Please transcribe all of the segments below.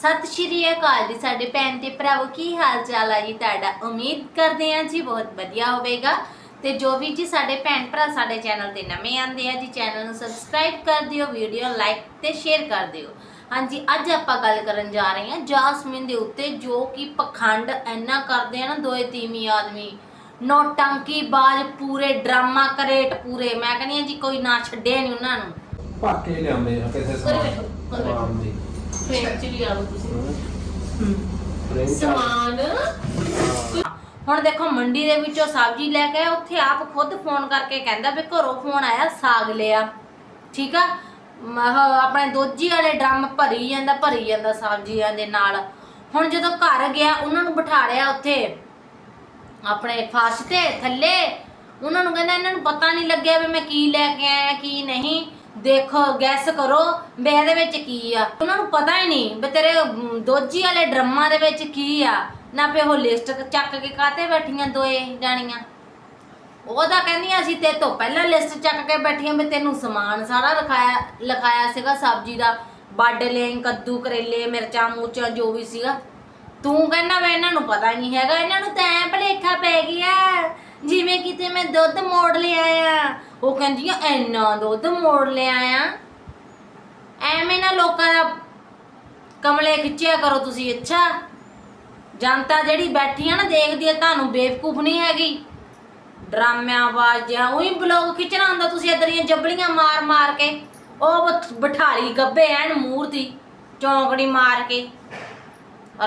ਸਤਿ ਸ਼੍ਰੀ ਅਕਾਲ ਜੀ ਸਾਡੇ ਭੈਣ ਤੇ ਭਰਾਵੋ ਕੀ ਹਾਲ ਚਾਲ ਹੈ ਜੀ ਤੁਹਾਡਾ? ਉਮੀਦ ਕਰਦੇ ਹਾਂ ਜੀ ਬਹੁਤ ਵਧੀਆ ਹੋਵੇਗਾ। ਤੇ ਜੋ ਵੀ ਜੀ ਸਾਡੇ ਭੈਣ ਭਰਾ ਸਾਡੇ ਚੈਨਲ ਤੇ ਨਵੇਂ ਆਂਦੇ ਆ ਜੀ ਚੈਨਲ ਨੂੰ ਸਬਸਕ੍ਰਾਈਬ ਕਰ ਦਿਓ ਵੀਡੀਓ ਲਾਈਕ ਤੇ ਸ਼ੇਅਰ ਕਰ ਦਿਓ। ਹਾਂਜੀ ਅੱਜ ਆਪਾਂ ਗੱਲ ਕਰਨ ਜਾ ਰਹੇ ਹਾਂ ਜਾਸਮੀਨ ਦੇ ਉੱਤੇ ਜੋ ਕਿ ਪਖੰਡ ਇੰਨਾ ਕਰਦੇ ਆ ਨਾ ਦੋਏ ਤੀਵੀਂ ਆਦਮੀ। ਨੋਟੰਕੀ ਬਾਜ ਪੂਰੇ ਡਰਾਮਾ ਕਰੇਟ ਪੂਰੇ। ਮੈਂ ਕਹਿੰਦੀ ਹਾਂ ਜੀ ਕੋਈ ਨਾ ਛੱਡਿਆ ਨਹੀਂ ਉਹਨਾਂ ਨੂੰ। ਭਾਕੇ ਲਿਆਉਂਦੇ ਆ ਕਿਸੇ ਬੈਠੋ। ਸਮਾਨ ਦੀ। ਫਰੇਮ ਚ ਤੁਸੀਂ। ਸਮਾਨ। ਹੁਣ ਦੇਖੋ ਮੰਡੀ ਦੇ ਵਿੱਚੋਂ ਸਬਜ਼ੀ ਲੈ ਕੇ ਆਏ, ਉੱਥੇ ਆਪ ਖੁਦ ਫੋਨ ਕਰਕੇ ਕਹਿੰਦਾ ਵੀ ਘਰੋਂ ਫੋਨ ਆਇਆ ਸਾਗ ਲਿਆ। ਠੀਕ ਆ? ਮ- ਆਹ ਆਪਣੇ ਦੋਜੀ ਵਾਲੇ ਡਰਮ ਭਰੀ ਜਾਂਦਾ ਭਰੀ ਜਾਂਦਾ ਸਬਜ਼ੀਆਂ ਦੇ ਨਾਲ। ਹੁਣ ਜਦੋਂ ਘਰ ਗਿਆ ਉਹਨਾਂ ਨੂੰ ਬਿਠਾ ਲਿਆ ਉੱਥੇ। ਆਪਣੇ ਫਰਸ਼ ਤੇ ਥੱਲੇ। ਉਹਨਾਂ ਨੂੰ ਕਹਿੰਦਾ ਇਹਨਾਂ ਨੂੰ ਪਤਾ ਨਹੀਂ ਲੱਗਿਆ ਵੀ ਮੈਂ ਕੀ ਲੈ ਕੇ ਆਇਆ ਕੀ ਨਹੀਂ। ਦੇਖੋ ਗੈਸ ਕਰੋ ਵੀ ਇਹਦੇ ਵਿੱਚ ਕੀ ਆ। ਉਹਨਾਂ ਨੂੰ ਪਤਾ ਹੀ ਨਹੀਂ ਵੀ ਤੇਰੇ ਅਮ, ਦੋਜੀ ਵਾਲੇ ਡਰਮਾਂ ਦੇ ਵਿੱਚ ਕੀ ਆ। ਨਾ ਪੇ ਉਹ ਲਿਸਟ ਚੱਕ ਕੇ ਕਾਤੇ ਬੈਠੀਆਂ ਦੋਏ ਜਾਣੀਆਂ। ਉਹ ਤਾਂ ਕਹਿੰਦੀਆਂ ਅਸੀਂ ਤੇ ਤੋਂ ਪਹਿਲਾਂ ਲਿਸਟ ਚੱਕ ਕੇ ਬੈਠੀਆਂ ਵੀ ਤੈਨੂੰ ਸਮਾਨ ਸਾਰਾ ਲਿਖਾਇਆ ਲਿਖਾਇਆ ਸੀਗਾ ਸਬਜ਼ੀ ਦਾ। ਵੱਡ ਕੱਦੂ ਕਰੇਲੇ ਮਿਰਚਾਂ ਮੂਚਾਂ ਜੋ ਵੀ ਸੀਗਾ। ਤੂੰ ਕਹਿੰਦਾ ਵੇ ਇਹਨਾਂ ਨੂੰ ਪਤਾ ਨਹੀਂ ਹੈਗਾ। ਇਹਨਾਂ ਨੂੰ ਤਾਂ ਐ ਭਲੇਖਾ ਪੈ ਗਿਆ। ਜਿਵੇਂ ਕਿਤੇ ਮੈਂ ਦੁੱਧ ਮੋੜ ਲਿਆ ਆ। ਉਹ ਕਹਿੰਦੀਆਂ ਐਨਾ ਦੁੱਧ ਮੋੜ ਲਿਆ ਆ। ਐਵੇਂ ਨਾ ਲੋਕਾਂ ਦਾ ਕਮਲੇ ਖਿੱਚਿਆ ਕਰੋ ਤੁਸੀਂ, ਅੱਛਾ? ਜਨਤਾ ਜਿਹੜੀ ਬੈਠੀ ਆ ਨਾ, ਦੇਖਦੀ ਆ, ਤੁਹਾਨੂੰ ਬੇਵਕੂਫ ਨਹੀਂ ਹੈਗੀ। ਡਰਾਮਿਆਂ ਬਾਜਿਆਂ ਉਹੀ ਬਲੌਗ ਖਿੱਚਣਾ ਹੁੰਦਾ, ਤੁਸੀਂ ਇਦਾਂ ਦੀਆਂ ਜੱਬਲੀਆਂ ਮਾਰ ਮਾਰ ਕੇ। ਉਹ ਬਠ- ਬਿਠਾਲੀ ਗੱਬੇ ਐਨ ਮੂਰਤੀ, ਚੌਂਕੜੀ ਮਾਰ ਕੇ।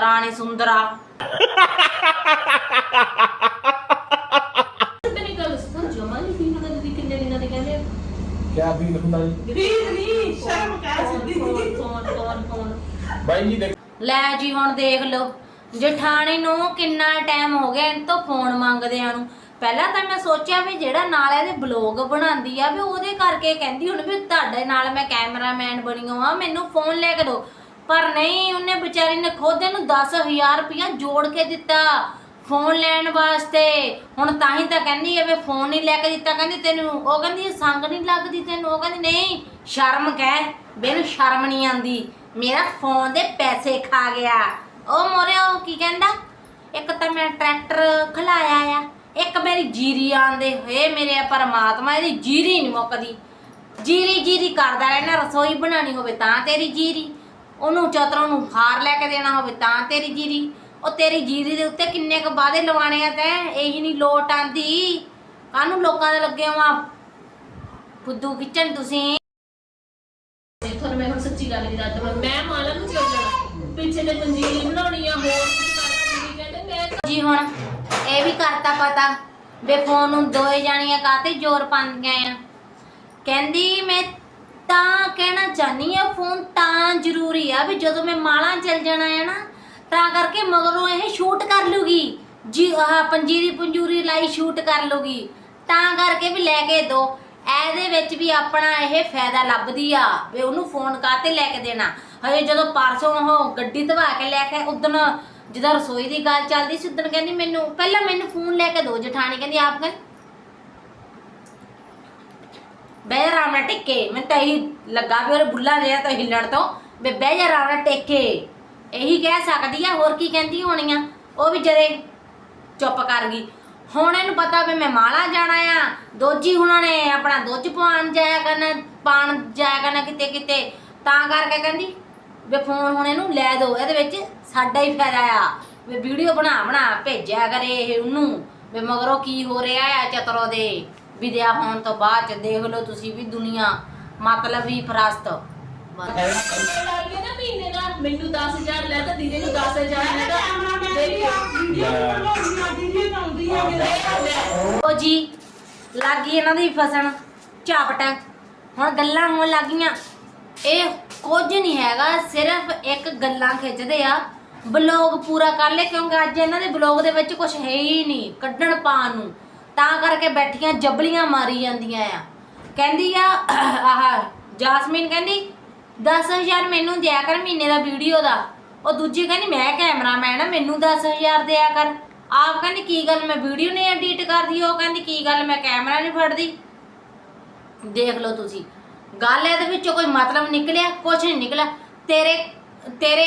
ਰਾਣੀ ਸੁੰਦਰਾ ਤੇਰੀ ਗੱਲ ਸੁਣ ਜਮਾ ਨਹੀਂ ਫੀਲ ਹੁੰਦਾ ਦੀਦੀ ਕਿੰਨੇ ਦਿਨਾਂ ਦੇ ਕਹਿੰਦੇ ਕਿਆ ਫੀਲ ਹੁੰਦਾ ਜੀ? ਰੀਤ ਨਹੀਂ ਸ਼ਰਮ ਕਰ ਸਕਦੀ ਕੌਣ ਕੌਣ ਕੌਣ ਕੌਣ? ਬਾਈ ਜੀ ਦੇਖ ਲੈ ਜੀ ਹੁਣ ਦੇਖ ਲਓ। ਜਠਾਣੀ ਨੂੰ ਕਿੰਨਾ ਟਾਈਮ ਹੋ ਗਿਆ ਇਹਨਾਂ ਤੋਂ ਫੋਨ ਮੰਗਦਿਆਂ ਨੂੰ। ਪਹਿਲਾਂ ਤਾਂ ਮੈਂ ਸੋਚਿਆ ਵੀ ਜਿਹੜਾ ਨਾਲ ਇਹਦੇ ਬਲੌਗ ਬਣਾਉਂਦੀ ਆ ਵੀ ਉਹਦੇ ਕਰਕੇ ਕਹਿੰਦੀ ਹੁਣ ਵੀ ਤੁਹਾਡੇ ਨਾਲ ਮੈਂ ਕੈਮਰਾਮੈਨ ਬਣੀ ਹਾਂ ਮੈਨੂੰ ਫੋਨ ਲੈ ਕੇ ਦਿਓ। ਪਰ ਨਹੀਂ ਉਹਨੇ ਵਿਚਾਰੀ ਨੇ ਖੁਦ ਇਹਨੂੰ 10000 ਰੁਪਇਆ ਜੋੜ ਕੇ ਦਿੱਤਾ। ਫੋਨ ਲੈਣ ਵਾਸਤੇ। ਹੁਣ ਤਾਂ ਹੀ ਤਾਂ ਕਹਿੰਦੀ ਐ ਵੀ ਫੋਨ ਨਹੀਂ ਲੈ ਕੇ ਦਿੱਤਾ। ਕਹਿੰਦੀ ਤੈਨੂੰ, ਉਹ ਕਹਿੰਦੀ ਸੰਗ ਨਹੀਂ ਲੱਗਦੀ ਤੈਨੂੰ। ਉਹ ਕਹਿੰਦੀ, ਨਹੀਂ, ਸ਼ਰਮ ਕਹਿ, ਬੇਨੂੰ ਸ਼ਰਮ ਨਹੀਂ ਆਂਦੀ ਮੇਰਾ ਫੋਨ ਦੇ ਪੈਸੇ ਖਾ ਗਿਆ। ਉਹ ਮੋਰੇ ਉਹ ਕੀ ਕਹਿੰਦਾ? ਇੱਕ ਤਾਂ ਮੈਂ ਟਰੈਕਟਰ ਖਲਾਇਆ ਆ। ਇੱਕ ਮੇਰੀ ਜੀਰੀ ਆਂਦੇ ਹੋਏ ਮੇਰੇ ਪਰਮਾਤਮਾ, ਇਹਦੀ ਜੀਰੀ ਨਹੀਂ ਮੁੱਕਦੀ। ਜੀਰੀ ਜੀਰੀ ਕਰਦਾ ਰਹਿਣਾ, ਰਸੋਈ ਬਣਾਣੀ ਹੋਵੇ ਤਾਂ ਤੇਰੀ ਜੀਰੀ। ਉਹਨੂੰ ਚਤਰੋਂ ਨੂੰ ਹਾਰ ਲੈ ਕੇ ਦੇਣਾ ਹੋਵੇ ਤਾਂ ਤੇਰੀ ਜੀਰੀ। ਉਹ ਤੇਰੀ ਜੀਰੀ ਦੇ ਉੱਤੇ ਕਿੰਨੇ ਕ ਵਾਦੇ ਲਵਾਣੇ ਆ ਤੈਂ? ਇਹੀ ਨਹੀਂ ਲੋਟ ਆਂਦੀ। ਕਾਹਨੂੰ ਲੋਕਾਂ ਦੇ ਲੱਗੇ ਵਾਂ ਫੁੱਦੂ ਖਿੱਚਣ ਤੁਸੀਂ। ਤੇ ਤੁਹਾਨੂੰ ਮੈਂ ਹੁਣ ਸੱਚੀ ਗੱਲ ਨਹੀਂ ਦੱਸਦਾ ਮੈਂ ਮਾਲਾ ਨੂੰ ਚਲ ਜਾਣਾ। ਪਿੱਛੇ ਤੇ ਪੰਜੀਰੀ ਬਣਾਉਣੀ ਆ ਹੋਰ ਕੁਝ ਕਰਨਾ ਦੀਦੀ ਕਹਿੰਦੇ ਮੈਂ ਜੀ ਹੁਣ ਇਹ ਵੀ ਕਰਤਾ ਪਤਾ। ਵੇ ਫੋਨ ਨੂੰ ਦੋਏ ਜਾਣੀਆਂ ਕਾਤੇ ਜ਼ੋਰ ਪਾਉਂਦੀਆਂ ਆ। ਕਹਿੰਦੀ ਮੈਂ ਤਾਂ ਕਹਿਣਾ ਚਾਹਨੀ ਆ ਫੋਨ ਤਾਂ ਜ਼ਰੂਰੀ ਆ ਵੀ ਜਦੋਂ ਮੈਂ ਮਾਲਾਂ ਚੱਲ ਜਾਣਾ ਹੈ ਨਾ ਤਾਂ ਕਰਕੇ ਮਗਰੋਂ ਇਹ ਸ਼ੂਟ ਕਰ ਲੂਗੀ। ਜੀ, ਆਹ ਪੰਜੀਰੀ ਪੰਜੂਰੀ ਲਾਈ ਸ਼ੂਟ ਕਰ ਲੂਗੀ। ਤਾਂ ਕਰਕੇ ਵੀ ਲੈ ਕੇ ਦੋ। ਇਹਦੇ ਵਿੱਚ ਵੀ ਆਪਣਾ ਇਹ ਫਾਇਦਾ ਲੱਭਦੀ ਆ ਵੀ ਉਹਨੂੰ ਫੋਨ ਕਾਤੇ ਲੈ ਕੇ ਦੇਣਾ। ਹਜੇ ਜਦੋਂ ਪਰਸੋਂ ਉਹ ਗੱਡੀ ਧਵਾ ਕੇ ਲੈ ਕੇ ਉਦਣ ਜਦੋਂ ਰਸੋਈ ਦੀ ਗੱਲ ਚੱਲਦੀ ਸੀ, ਉਦਣ ਕਹਿੰਦੀ ਮੈਨੂੰ, ਪਹਿਲਾਂ ਮੈਨੂੰ ਫੋਨ ਲੈ ਕੇ ਦੋ ਜਠਾਣੀ, ਕਹਿੰਦੀ ਆਪ ਕਹਿੰਦੀ ਬਹਿ ਜਾ ਆਰਾਮ ਨਾਲ ਟਿੱਕੇ। ਮੈਂ ਤਾਂ ਇਹੀ ਲੱਗਾ ਵੀ ਉਹ ਬੁੱਲਾ ਰਿਹਾ ਤਾਂ ਹਿੱਲਣ ਤੋਂ। ਵੀ ਬਹਿ ਜਾ ਰਾਮ ਨਾਲ ਟਿੱਕੇ। ਇਹੀ ਕਹਿ ਸਕਦੀ ਆ, ਹੋਰ ਕੀ ਕਹਿੰਦੀ ਹੋਣੀ ਆ? ਉਹ ਵੀ ਜਰੇ ਚੁੱਪ ਕਰ ਗਈ। ਹੁਣ ਇਹਨੂੰ ਪਤਾ ਵੀ ਮੈਂ ਮਾਲਾ ਜਾਣਾ ਆ। ਦੋਜੀ ਹੁਣਾਂ ਨੇ ਆਪਣਾ ਦੁੱਧ ਪਾਣ ਜਾਇਆ ਕਰਨਾ ਪਾਣ ਜਾਇਆ ਕਰਨਾ ਕਿਤੇ ਕਿਤੇ। ਤਾਂ ਕਰਕੇ ਕਹਿੰਦੀ, ਵੀ ਫੋਨ ਹੁਣ ਇਹਨੂੰ ਲੈ ਦਿਓ ਇਹਦੇ ਵਿੱਚ ਸਾਡਾ ਹੀ ਫਾਇਦਾ ਆ। ਵੀ ਵੀਡੀਓ ਬਣਾ ਬਣਾ ਭੇਜਿਆ ਕਰੇ ਇਹ ਉਹਨੂੰ। ਵੀ ਮਗਰੋਂ ਕੀ ਹੋ ਰਿਹਾ ਆ ਚਤਰੋ ਦੇ। ਵਿਦਿਆ ਹੋਣ ਤੋਂ ਬਾਅਦ ਚ ਦੇਖ ਲਓ ਤੁਸੀਂ ਵੀ ਦੁਨੀਆ। ਮਤਲਬ ਹੀ ਫਰਸਤ ਬਸ। ਲੱਗ ਗਿਆ ਨਾ ਮਹੀਨੇ ਦਾ ਮੈਨੂੰ 10000 ਲੈ ਤਾਂ ਦੀਦੀ ਨੂੰ 10000 ਲੈ ਤਾਂ ਦੇਖੋ ਉਹ ਜੀ ਲੱਗ ਗਈ ਇਹਨਾਂ ਦੀ ਫਸਣ। ਝਾਪਟ ਹੁਣ ਗੱਲਾਂ ਹੋਣ ਲੱਗੀਆਂ ਇਹ ਕੁਝ ਨਹੀਂ ਹੈਗਾ ਸਿਰਫ ਇੱਕ ਗੱਲਾਂ ਖਿੱਚਦੇ ਆ। ਬਲੌਗ ਪੂਰਾ ਕਰ ਲੈ ਕਿਉਂਕਿ ਅੱਜ ਇਹਨਾਂ ਦੇ ਬਲੌਗ ਦੇ ਵਿੱਚ ਕੁਝ ਹੈ ਹੀ ਨਹੀਂ ਕੱਢਣ ਪਾਣ ਨੂੰ। ਤਾਂ ਕਰਕੇ ਬੈਠੀਆਂ ਜਬਲੀਆਂ ਮਾਰੀ ਜਾਂਦੀਆਂ ਆ। ਕਹਿੰਦੀ ਆ ਆਹ ਜਾਸਮੀਨ ਕਹਿੰਦੀ 10000 ਮੈਨੂੰ ਦਿਆ ਕਰ ਮਹੀਨੇ ਦਾ ਵੀਡੀਓ ਦਾ। ਉਹ ਦੂਜੀ ਕਹਿੰਦੀ, ਮੈਂ ਕੈਮਰਾਮੈਨ ਆ, ਮੈਨੂੰ 10000 ਦਿਆ ਕਰ। ਆਪ ਕਹਿੰਦੀ, ਕੀ ਗੱਲ, ਮੈਂ ਵੀਡੀਓ ਨਹੀਂ ਐਡਿਟ ਕਰਦੀ? ਉਹ ਕਹਿੰਦੀ, ਕੀ ਗੱਲ, ਮੈਂ ਕੈਮਰਾ ਨਹੀਂ ਫੜਦੀ? ਦੇਖ ਲਓ ਤੁਸੀਂ। ਗੱਲ ਇਹਦੇ ਵਿੱਚੋਂ ਕੋਈ ਮਤਲਬ ਨਿਕਲਿਆ? ਕੁਝ ਨਹੀਂ ਨਿਕਲਿਆ। ਤੇਰੇ ਤੇਰੇ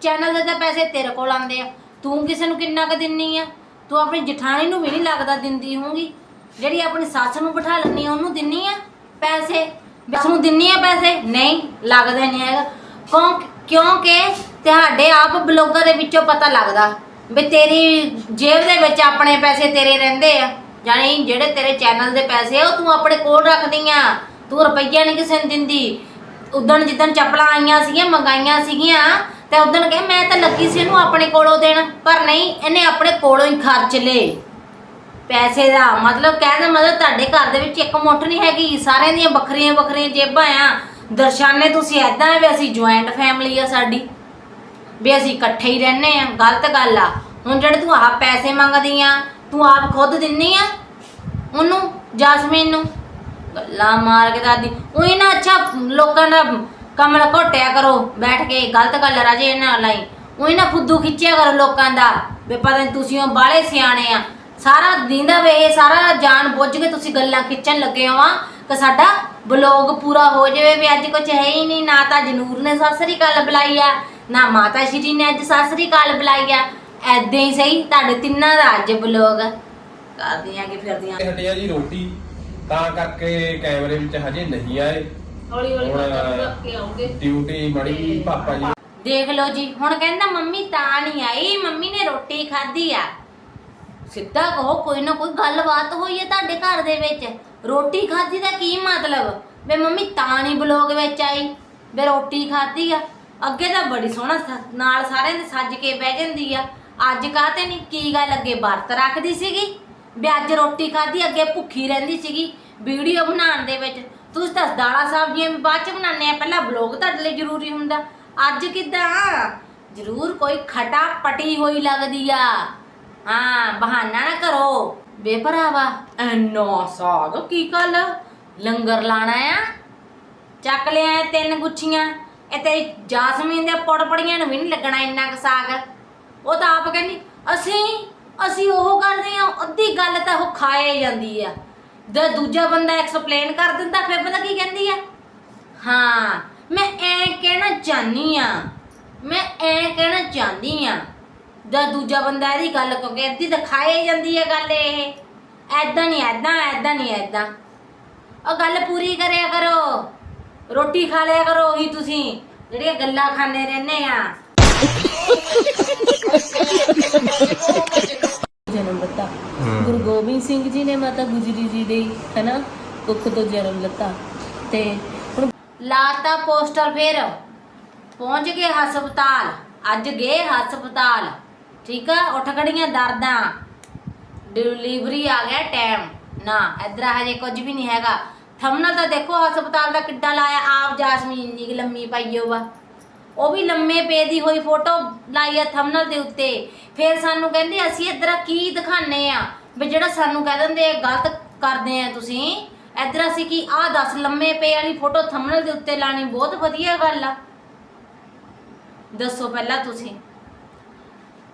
ਚੈਨਲ ਦੇ ਤਾਂ ਪੈਸੇ ਤੇਰੇ ਕੋਲ ਆਉਂਦੇ ਆ। ਤੂੰ ਕਿਸੇ ਨੂੰ ਕਿੰਨਾ ਕੁ ਦਿੰਨੀ ਆ? ਤੂੰ ਆਪਣੀ ਜਠਾਣੀ ਨੂੰ ਵੀ ਨਹੀਂ ਲੱਗਦਾ ਦਿੰਦੀ ਹੋਊਗੀ। ਜਿਹੜੀ ਆਪਣੀ ਸੱਸ ਨੂੰ ਬਿਠਾ ਲੈਣੀ ਉਹਨੂੰ ਦਿੰਨੀ ਆ ਪੈਸੇ? ਬਸ ਨੂੰ ਦਿੰਨੀ ਆ ਪੈਸੇ? ਨਹੀਂ, ਲੱਗਦਾ ਨਹੀਂ ਹੈਗਾ। ਕਿਉਂ ਕਿਉਂਕਿ ਤੁਹਾਡੇ ਆਪ ਬਲੌਗਰ ਦੇ ਵਿੱਚੋਂ ਪਤਾ ਲੱਗਦਾ ਵੀ ਤੇਰੀ ਜੇਬ ਦੇ ਵਿੱਚ ਆਪਣੇ ਪੈਸੇ ਤੇਰੇ ਰਹਿੰਦੇ ਆ। ਜਾਨੀ ਜਿਹੜੇ ਤੇਰੇ ਚੈਨਲ ਦੇ ਪੈਸੇ ਆ, ਉਹ ਤੂੰ ਆਪਣੇ ਕੋਲ ਰੱਖਦੀ ਆ। ਤੂੰ ਰੁਪਈਆ ਨਹੀਂ ਕਿਸੇ ਨੂੰ ਦਿੰਦੀ। ਉਦਣ ਜਿੱਦਣ ਚੱਪਲਾਂ ਆਈਆਂ ਸੀਗੀਆਂ, ਮੰਗਾਈਆਂ ਸੀਗੀਆਂ, ਤੇ ਉਦਣ ਕਹੇ, ਮੈਂ ਤਾਂ ਲੱਗੀ ਸੀ ਇਹਨੂੰ ਆਪਣੇ ਕੋਲੋਂ ਦੇਣ, ਪਰ ਨਹੀਂ, ਇਹਨੇ ਆਪਣੇ ਕੋਲੋਂ ਹੀ ਖਰਚ ਲਏ। ਪੈਸੇ ਦਾ, ਮਤਲਬ ਕਹਿਣ ਦਾ ਮਤਲਬ ਤੁਹਾਡੇ ਘਰ ਦੇ ਵਿੱਚ ਇੱਕ ਮੁੱਠ ਨਹੀਂ ਹੈਗੀ, ਸਾਰਿਆਂ ਦੀਆਂ ਵੱਖਰੀਆਂ ਵੱਖਰੀਆਂ ਜੇਬਾਂ ਆ। ਦਰਸ਼ਾਨੇ ਤੁਸੀਂ ਐਦਾਂ ਵੀ ਅਸੀਂ ਜੁਆਇੰਟ ਫੈਮਿਲੀ ਆ ਸਾਡੀ, ਵੀ ਅਸੀਂ ਇਕੱਠੇ ਹੀ ਰਹਿੰਦੇ ਆ, ਗਲਤ ਗੱਲ ਆ। ਹੁਣ ਜਿਹੜੇ ਤੂੰ ਆਪ ਪੈਸੇ ਮੰਗਦੀ ਆ, ਤੂੰ ਆਪ ਖੁਦ ਦਿੰਨੀ ਆ ਉਹਨੂੰ, ਜਾਸਮੀਨ ਨੂੰ। ਗੱਲਾਂ ਮਾਰ ਕੇ ਦਾਦੀ ਉਹੀ ਨਾ ਅੱਛਾ ਲੋਕਾਂ ਦਾ ਕਮਲ ਘੋਟਿਆ ਕਰੋ, ਬੈਠ ਕੇ ਗਲਤ ਗੱਲ ਰਾਜੇ ਇਹਨਾਂ ਲਈ। ਉਹੀ ਨਾ ਫੁੱਦੂ ਖਿੱਚਿਆ ਕਰੋ ਲੋਕਾਂ ਦਾ, ਵੀ ਪਤਾ ਨਹੀਂ ਤੁਸੀਂ ਉਹ ਬਾਹਲੇ ਸਿਆਣੇ ਆ। ਸਾਰਾ ਦਿਨ ਦਾ ਵੇ ਸਾਰਾ ਜਾਣ ਬੁੱਝ ਕੇ ਤੁਸੀਂ ਗੱਲਾਂ ਖਿੱਚਣ ਲੱਗੇ ਹੋ ਆ ਕਿ ਸਾਡਾ ਬਲੌਗ ਪੂਰਾ ਹੋ ਜਾਵੇ ਵੀ ਅੱਜ ਕੁਝ ਹੈ ਹੀ ਨਹੀਂ ਨਾ ਤਾਂ ਜਨੂਰ ਨੇ ਸਾਸਰੀ ਕਾਲ ਬੁਲਾਈ ਆ ਨਾ ਮਾਤਾ ਸ਼੍ਰੀ ਨੇ ਅੱਜ ਸਾਸਰੀ ਕਾਲ ਬੁਲਾਈ ਆ। ਐਦਾਂ ਹੀ ਸਹੀ ਤੁਹਾਡੇ ਤਿੰਨਾਂ ਦਾ ਅੱਜ ਬਲੌਗ ਕਰਦੀਆਂ ਕਿ ਫਿਰਦੀਆਂ। ਹਟਿਆ ਜੀ ਰੋਟੀ ਤਾਂ ਕਰਕੇ ਕੈਮਰੇ ਵਿੱਚ ਹਜੇ ਨਹੀਂ ਆਏ। ਹੌਲੀ ਹੌਲੀ ਹੁਣ ਮਾਤਾ ਨੂੰ ਰੱਖ ਕੇ ਆਉਂਗੇ। ਡਿਊਟੀ ਮੜੀ ਪਾਪਾ ਜੀ ਦੇਖ ਲਓ ਜੀ ਹੁਣ ਕਹਿੰਦਾ ਮੰਮੀ ਤਾਂ ਨਹੀਂ ਆਈ ਮੰਮੀ ਨੇ ਰੋਟੀ ਖਾਧੀ ਆ। ਸਿੱਧਾ ਕਹੋ, ਕੋਈ ਨਾ ਕੋਈ ਗੱਲਬਾਤ ਹੋਈ ਹੈ ਤੁਹਾਡੇ ਘਰ ਦੇ ਵਿੱਚ। ਰੋਟੀ ਖਾਧੀ ਦਾ ਕੀ ਮਤਲਬ? ਵੇ ਮੰਮੀ, ਤਾਂ ਨਹੀਂ ਬਲੌਗ ਵਿੱਚ ਆਈ। ਵੇ ਰੋਟੀ ਖਾਧੀ ਆ। ਅੱਗੇ ਤਾਂ ਬੜੀ ਸੋਹਣਾ ਸ- ਨਾਲ ਸਾਰਿਆਂ ਦੇ ਸੱਜ ਕੇ ਬਹਿ ਜਾਂਦੀ ਆ। ਅੱਜ ਕਾਹਤੇ ਨਹੀਂ? ਕੀ ਗੱਲ ਅੱਗੇ ਵਰਤ ਰੱਖਦੀ ਸੀਗੀ? ਵੀ ਅੱਜ ਰੋਟੀ ਖਾਧੀ, ਅੱਗੇ ਭੁੱਖੀ ਰਹਿੰਦੀ ਸੀਗੀ ਵੀਡੀਓ ਬਣਾਉਣ ਦੇ ਵਿੱਚ। ਤੁਸੀਂ ਤਾਂ ਦਾਲਾਂ ਸਬਜ਼ੀਆਂ ਵੀ ਬਾਅਦ ਚ ਬਣਾਉਂਦੇ ਆ। ਪਹਿਲਾਂ ਬਲੌਗ ਤੁਹਾਡੇ ਲਈ ਜ਼ਰੂਰੀ ਹੁੰਦਾ। ਅੱਜ ਕਿਦਾਂ? ਜ਼ਰੂਰ ਕੋਈ ਖਟਾ ਪਟੀ ਹੋਈ ਲੱਗਦੀ ਆ। ਹਾਂ, ਬਹਾਨਾ ਨਾ ਕਰੋ। ਵੇ ਭਰਾਵਾ ਐਨੋ ਸਾਗ ਕੀ ਗੱਲ? ਲੰਗਰ ਲਾਣਾ ਆ? ਚੱਕ ਲਿਆ ਤਿੰਨ ਗੁੱਛੀਆਂ। ਇਹ ਤੇਰੀ ਜਾਸਮੀਨ ਦੇ ਪੜਪੜੀਆਂ ਨੂੰ ਵੀ ਨਹੀਂ ਲੱਗਣਾ ਇੰਨਾ ਕੁ ਸਾਗ। ਉਹ ਤਾਂ ਆਪ ਕਹਿੰਦੀ, ਅਸੀਂ ਅਸੀਂ ਉਹ ਕਰਦੇ ਆ ਅੱਧੀ ਗੱਲ ਤਾਂ ਉਹ ਖਾਏ ਜਾਂਦੀ ਆ। ਜੇ ਦੂਜਾ ਬੰਦਾ ਐਕਸਪਲੇਨ ਕਰ ਦਿੰਦਾ, ਫਿਰ ਪਤਾ ਕੀ ਕਹਿੰਦੀ ਆ? ਹਾਂ, ਮੈਂ ਐ ਕਹਿਣਾ ਚਾਹਨੀ ਆ। ਮੈਂ ਐ ਕਹਿਣਾ ਚਾਹੁੰਦੀ ਆ ਜਦ ਦੂਜਾ ਬੰਦਾ ਇਹਦੀ ਗੱਲ ਕਿਉਂਕਿ ਅੱਧੀ ਤਾਂ ਖਾਏ ਜਾਂਦੀ ਹੈ ਗੱਲ ਇਹ। ਐਦਾਂ ਨਹੀਂ ਐਦਾਂ ਐਦਾਂ ਨਹੀਂ ਐਦਾਂ ਉਹ ਗੱਲ ਪੂਰੀ ਕਰਿਆ ਕਰੋ। ਰੋਟੀ ਖਾ ਲਿਆ ਕਰੋ ਉਹੀ ਤੁਸੀਂ ਜਿਹੜੀਆਂ ਗੱਲਾਂ ਖਾਂਦੇ ਰਹਿੰਦੇ ਆ। ਜਨਮ ਲੱਤਾ। ਗੁਰੂ ਗੋਬਿੰਦ ਸਿੰਘ ਜੀ ਨੇ ਮਾਤਾ ਗੁਜਰੀ ਜੀ ਦੇ ਹਨਾ ਕੁੱਖ ਤੋਂ ਜਨਮ ਲੱਤਾ। ਤੇ ਹੁਣ ਲਾਤਾ ਪੋਸਟਰ ਫਿਰ। ਪਹੁੰਚ ਗਏ ਹਸਪਤਾਲ। ਅੱਜ ਗਏ ਹਸਪਤਾਲ। ਠੀਕ ਆ? ਉੱਠ ਖੜੀਆਂ ਦਰਦਾਂ ਡਿਲੀਵਰੀ ਆ ਗਿਆ ਟਾਈਮ ਨਾ, ਇਧਰ ਹਜੇ ਕੁਝ ਵੀ ਨਹੀਂ ਹੈਗਾ। ਥੰਬਨਲ ਤਾਂ ਦੇਖੋ, ਹਸਪਤਾਲ ਦਾ ਕਿੱਡਾ ਲਾਇਆ, ਆਪ ਜਾਸਮੀਨ ਜੀ ਲੰਮੀ ਪਾਈਓ ਵਾ। ਉਹ ਵੀ ਲੰਮੇ ਪੇ ਦੀ ਹੋਈ ਫੋਟੋ ਲਾਈ ਆ ਥੰਬਨਲ ਦੇ ਉੱਤੇ। ਫਿਰ ਸਾਨੂੰ ਕਹਿੰਦੇ, ਅਸੀਂ ਇਧਰ ਕੀ ਦਿਖਾਣੇ ਆ? ਵੀ ਜਿਹੜਾ ਸਾਨੂੰ ਕਹਿ ਦਿੰਦੇ ਆ ਗਲਤ ਕਰਦੇ ਆ ਤੁਸੀਂ। ਇਧਰ ਅਸੀਂ ਕੀ, ਆਹ ਦੱਸ, ਲੰਮੇ ਪੇ ਵਾਲੀ ਫੋਟੋ ਥੰਬਨਲ ਦੇ ਉੱਤੇ ਲਾਣੀ ਬਹੁਤ ਵਧੀਆ ਗੱਲ ਆ। ਦੱਸੋ ਪਹਿਲਾਂ ਤੁਸੀਂ।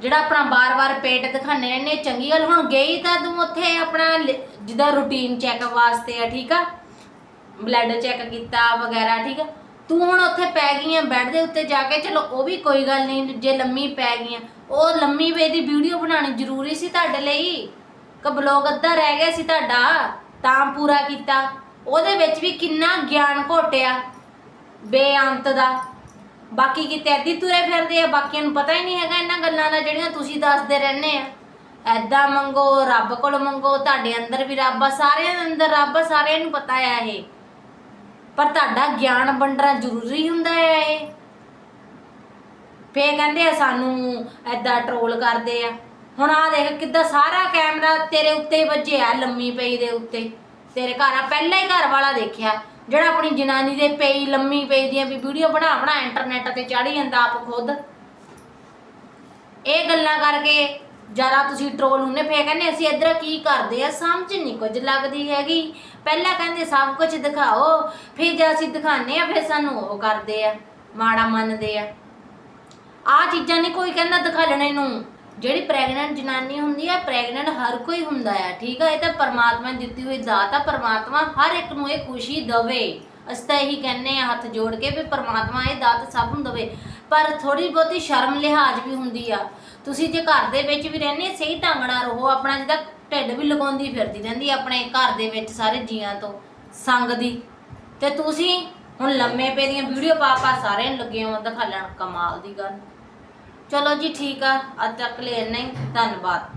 ਜਿਹੜਾ ਆਪਣਾ ਬਾਰ-ਬਾਰ ਪੇਟ ਦਿਖਾਣੇ ਰਹਿੰਦੇ, ਚੰਗੀ ਗੱਲ, ਹੁਣ ਗਈ ਤਾਂ ਤੂੰ ਉੱਥੇ ਆਪਣਾ ਲ- ਜਿੱਦਾਂ ਰੂਟੀਨ ਚੈੱਕਅਪ ਵਾਸਤੇ ਆ, ਠੀਕ ਆ? ਬਲੱਡ ਚੈੱਕ ਕੀਤਾ ਵਗੈਰਾ, ਠੀਕ ਆ? ਤੂੰ ਹੁਣ ਉੱਥੇ ਪੈ ਗਈ ਆ ਬੈੱਡ ਦੇ ਉੱਤੇ ਜਾ ਕੇ, ਚਲੋ ਉਹ ਵੀ ਕੋਈ ਗੱਲ ਨਹੀਂ, ਜੇ ਲੰਮੀ ਪੈ ਗਈਆਂ ਉਹ ਲੰਮੀ ਵੇ ਦੀ ਵੀਡੀਓ ਬਣਾਉਣੀ ਜ਼ਰੂਰੀ ਸੀ ਤੁਹਾਡੇ ਲਈ। ਕਿ ਬਲੌਗ ਅੱਧਾ ਰਹਿ ਗਿਆ ਸੀ ਤੁਹਾਡਾ, ਤਾਂ ਪੂਰਾ ਕੀਤਾ। ਉਹਦੇ ਵਿੱਚ ਵੀ ਕਿੰਨਾ ਗਿਆਨ ਘੋਟਿਆ ਬੇਅੰਤ ਦਾ। ਬਾਕੀ ਕਿਤੇ ਅੱਧੀ ਤੁਰੇ ਫਿਰਦੇ ਆ, ਬਾਕੀਆਂ ਨੂੰ ਪਤਾ ਹੀ ਨਹੀਂ ਹੈਗਾ ਇਹਨਾਂ ਗੱਲਾਂ ਦਾ, ਜਿਹੜੀਆਂ ਤੁਸੀਂ ਦੱਸਦੇ ਰਹਿੰਦੇ ਆ। ਐਦਾਂ ਮੰਗੋ, ਰੱਬ ਕੋਲ ਮੰਗੋ, ਤੁਹਾਡੇ ਅੰਦਰ ਵੀ ਰੱਬ ਆ, ਸਾਰਿਆਂ ਦੇ ਅੰਦਰ ਰੱਬ ਆ, ਸਾਰਿਆਂ ਨੂੰ ਪਤਾ ਆ ਇਹ। ਪਰ ਤੁਹਾਡਾ ਗਿਆਨ ਵੰਡਣਾ ਜ਼ਰੂਰੀ ਹੁੰਦਾ ਹੈ ਇਹ। ਫੇ ਕਹਿੰਦੇ ਆ ਸਾਨੂੰ ਐਦਾਂ ਟਰੋਲ ਕਰਦੇ ਆ। ਹੁਣ ਆ ਦੇਖ ਕਿੱਦਾਂ ਸਾਰਾ ਕੈਮਰਾ ਤੇਰੇ ਉੱਤੇ ਹੀ ਵੱਜਿਆ, ਲੰਮੀ ਪਈ ਦੇ ਉੱਤੇ। ਤੇਰੇ ਘਰ ਆ, ਪਹਿਲਾਂ ਹੀ ਘਰ ਵਾਲਾ ਦੇਖਿਆ, ਜਿਹੜਾ ਆਪਣੀ ਜਨਾਨੀ ਦੇ ਪਈ, ਲੰਮੀ ਪਈ ਦੀਆਂ ਵੀ ਵੀਡੀਓ ਬਣਾ ਬਣਾ ਇੰਟਰਨੈਟ ਤੇ ਚਾੜੀ ਜਾਂਦਾ ਆਪ ਖੁਦ। ਇਹ ਗੱਲਾਂ ਕਰਕੇ ਜਰਾ ਤੁਸੀਂ ਟਰੋਲ ਹੁੰਨੇ, ਫੇਰ ਕਹਿੰਦੇ ਅਸੀਂ ਇੱਧਰ ਕੀ ਕਰਦੇ ਆ, ਸਮਝ ਨਹੀਂ ਕੁਝ ਲੱਗਦੀ ਹੈਗੀ। ਪਹਿਲਾਂ ਕਹਿੰਦੇ ਸਭ ਕੁਝ ਦਿਖਾਓ, ਫਿਰ ਜੇ ਅਸੀਂ ਦਿਖਾਣੇ ਆ, ਫਿਰ ਸਾਨੂੰ ਉਹ ਕਰਦੇ ਆ, ਮਾੜਾ ਮੰਨਦੇ ਆ। ਆ ਚੀਜ਼ਾਂ ਨਹੀਂ ਕੋਈ ਕਹਿੰਦਾ ਦਿਖਾਲਣੇ ਨੂੰ ਜਿਹੜੀ ਪ੍ਰੈਗਨੈਂਟ ਜਨਾਨੀ ਹੁੰਦੀ ਆ ਪ੍ਰੈਗਨੈਂਟ ਹਰ ਕੋਈ ਹੁੰਦਾ ਆ, ਠੀਕ ਆ? ਇਹ ਤਾਂ ਪਰਮਾਤਮਾ ਨੇ ਦਿੱਤੀ ਹੋਈ ਦਾਤ ਆ, ਪਰਮਾਤਮਾ ਹਰ ਇੱਕ ਨੂੰ ਇਹ ਖੁਸ਼ੀ ਦਵੇ। ਅਸੀਂ ਤਾਂ ਇਹੀ ਕਹਿੰਨੇ ਆ ਹੱਥ ਜੋੜ ਕੇ ਵੀ ਪ੍ਰਮਾਤਮਾ ਇਹ ਦਾਤ ਸਭ ਨੂੰ ਦਵੇ। ਪਰ ਥੋੜੀ ਬਹੁਤੀ ਸ਼ਰਮ ਲਿਹਾਜ਼ ਵੀ ਹੁੰਦੀ ਆ। ਤੁਸੀਂ ਜੇ ਘਰ ਦੇ ਵਿੱਚ ਵੀ ਰਹਿੰਦੇ, ਸਹੀ ਢੰਗ ਨਾਲ ਰਹੋ, ਆਪਣਾ ਜਿੱਦਾਂ ਢਿੱਡ ਵੀ ਲਗਾਉਂਦੀ ਫਿਰਦੀ ਰਹਿੰਦੀ ਆਪਣੇ ਘਰ ਦੇ ਵਿੱਚ ਸਾਰੇ ਜੀਆਂ ਤੋਂ, ਸੰਗ ਦੀ। ਤੇ ਤੁਸੀਂ ਹੁਣ ਲੰਮੇ ਪੈ ਦੀਆਂ ਵੀਡੀਓ ਪਾ ਪਾ ਸਾਰਿਆਂ ਨੂੰ ਲੱਗੇ ਹੋ ਦਿਖਾਲਣ ਕਮਾਲ ਦੀ ਗੱਲ। ਚਲੋ ਜੀ ਠੀਕ ਆ ਅੱਜ ਤੱਕ ਲਈ ਇੰਨਾ ਹੀ ਧੰਨਵਾਦ।